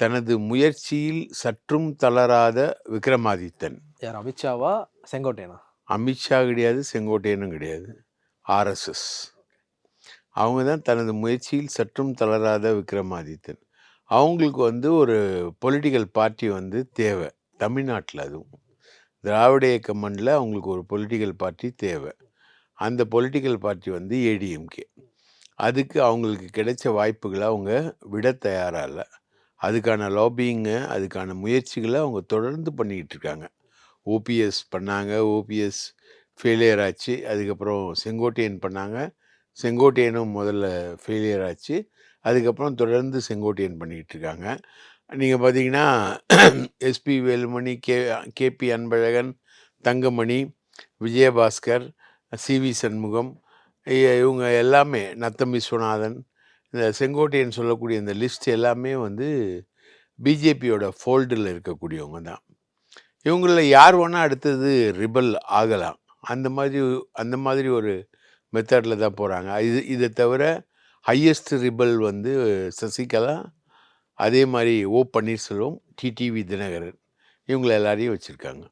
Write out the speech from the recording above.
தனது முயற்சியில் சற்றும் தளராத விக்ரமாதித்தன். யார் அமித்ஷாவா செங்கோட்டையனா? அமித்ஷா கிடையாது. செங்கோட்டையனும் கிடையாது ஆர்எஸ்எஸ் அவங்க தான் தனது முயற்சியில் சற்றும் தளராத விக்ரமாதித்தன். அவங்களுக்கு வந்து ஒரு பொலிட்டிக்கல் பார்ட்டி வந்து தேவை. தமிழ்நாட்டில் அதுவும். திராவிட இயக்க மண்ணில் அவங்களுக்கு ஒரு பொலிட்டிக்கல் பார்ட்டி தேவை. அந்த பொலிட்டிக்கல் பார்ட்டி வந்து ஏடிஎம்கே அதுக்கு அவங்களுக்கு கிடைச்ச வாய்ப்புகளை அவங்க விட தயாராக இல்லை. அதுக்கான லாபியிங்க அதுக்கான முயற்சிகளை அவங்க தொடர்ந்து பண்ணிக்கிட்டு இருக்காங்க. ஓபிஎஸ் பண்ணாங்க ஓபிஎஸ் ஃபெயிலியர் ஆச்சு அதுக்கப்புறம் செங்கோட்டையன் பண்ணாங்க. செங்கோட்டையனும் முதல்ல ஃபெயிலியர் ஆச்சு அதுக்கப்புறம் தொடர்ந்து செங்கோட்டையன் பண்ணிக்கிட்டு இருக்காங்க. நீங்கள் பார்த்தீங்கன்னா SP Velumani K KP Anbalagan Thangamani Vijayabaskar CV Shanmugam இவங்க எல்லாமே நத்தம் விஸ்வநாதன் இந்த செங்கோட்டையன் சொல்லக்கூடிய இந்த லிஸ்ட் எல்லாமே வந்து பிஜேபியோட ஃபோல்டில் இருக்கக்கூடியவங்க தான். இவங்களில் யார் வேணால் அடுத்தது ரிபல் ஆகலாம். அந்த மாதிரி அந்த மாதிரி ஒரு மெத்தடில் தான் போகிறாங்க இது இதை தவிர ஹையஸ்ட் ரிபல் வந்து சசிகலா அதே மாதிரி ஓ பன்னீர்செல்வம் டிடிவி தினகரன் இவங்களை எல்லாரையும் வச்சுருக்காங்க.